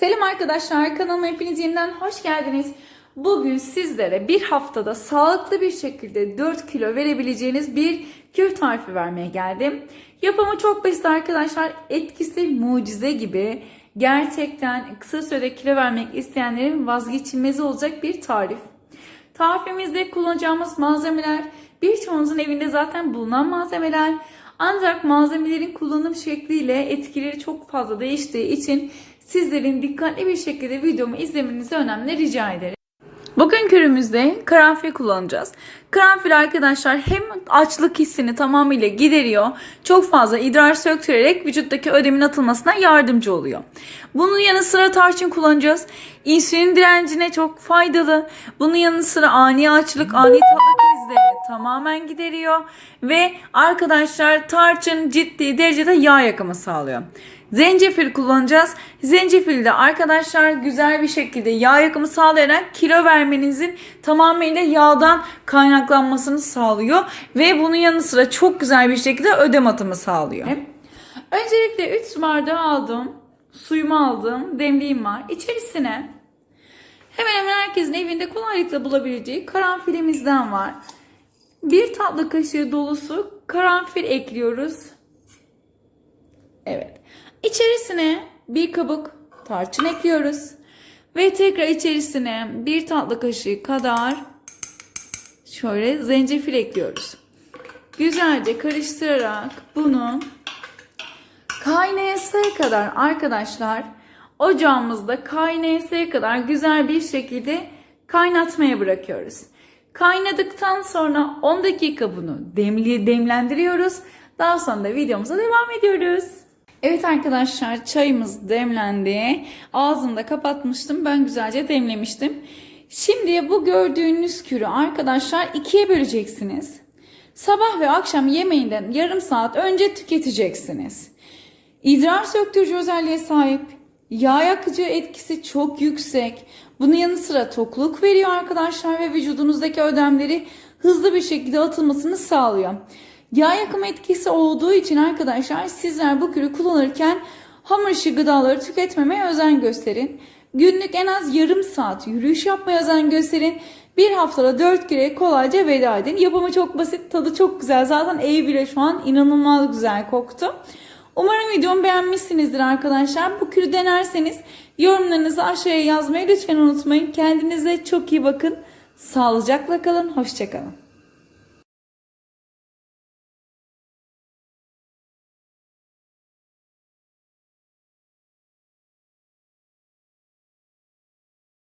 Selam arkadaşlar kanalıma hepiniz yeniden hoş geldiniz. Bugün sizlere bir haftada sağlıklı bir şekilde 4 kilo verebileceğiniz bir kür tarifi vermeye geldim. Yapımı çok basit arkadaşlar. Etkisi mucize gibi. Gerçekten kısa sürede kilo vermek isteyenlerin vazgeçilmezi olacak bir tarif. Tarifimizde kullanacağımız malzemeler birçoğunuzun evinde zaten bulunan malzemeler. Ancak malzemelerin kullanım şekliyle etkileri çok fazla değiştiği için sizlerin dikkatli bir şekilde videomu izlemenizi önemli rica ederim. Bugün kürümüzde karanfil kullanacağız. Karanfil arkadaşlar hem açlık hissini tamamıyla gideriyor. Çok fazla idrar söktürerek vücuttaki ödemin atılmasına yardımcı oluyor. Bunun yanı sıra tarçın kullanacağız. İnsülin direncine çok faydalı. Bunun yanı sıra ani açlık, ani tatlı tamamen gideriyor. Ve arkadaşlar tarçın ciddi derecede yağ yakımı sağlıyor. Zencefil kullanacağız. Zencefil de arkadaşlar güzel bir şekilde yağ yakımı sağlayarak kilo vermenizin tamamıyla yağdan kaynaklanmasını sağlıyor. Ve bunun yanı sıra çok güzel bir şekilde ödem atımı sağlıyor. Öncelikle 3 su bardağı aldım. Suyumu aldım. Demliğim var. İçerisine hemen hemen herkesin evinde kolaylıkla bulabileceği karanfilimizden var. Bir tatlı kaşığı dolusu karanfil ekliyoruz. Evet. İçerisine bir kabuk tarçın ekliyoruz. Ve tekrar içerisine bir tatlı kaşığı kadar şöyle zencefil ekliyoruz. Güzelce karıştırarak bunu kaynayasıya kadar arkadaşlar ocağımızda kaynayasıya kadar güzel bir şekilde kaynatmaya bırakıyoruz. Kaynadıktan sonra 10 dakika bunu demli demlendiriyoruz. Daha sonra da videomuza devam ediyoruz. Evet arkadaşlar çayımız demlendi. Ağzını da kapatmıştım. Ben güzelce demlemiştim. Şimdi bu gördüğünüz kürü arkadaşlar ikiye böleceksiniz. Sabah ve akşam yemeğinden yarım saat önce tüketeceksiniz. İdrar söktürücü özelliğe sahip. Yağ yakıcı etkisi çok yüksek. Bunun yanı sıra tokluk veriyor arkadaşlar ve vücudunuzdaki ödemleri hızlı bir şekilde atılmasını sağlıyor. Yağ yakımı etkisi olduğu için arkadaşlar sizler bu kürü kullanırken hamur işi gıdaları tüketmemeye özen gösterin. Günlük en az yarım saat yürüyüş yapmaya özen gösterin. Bir haftada 4 kere kolayca veda edin. Yapımı çok basit, tadı çok güzel. Zaten ev bile şu an inanılmaz güzel koktu. Umarım videomu beğenmişsinizdir arkadaşlar. Bu kürü denerseniz yorumlarınızı aşağıya yazmayı lütfen unutmayın. Kendinize çok iyi bakın. Sağlıcakla kalın. Hoşçakalın.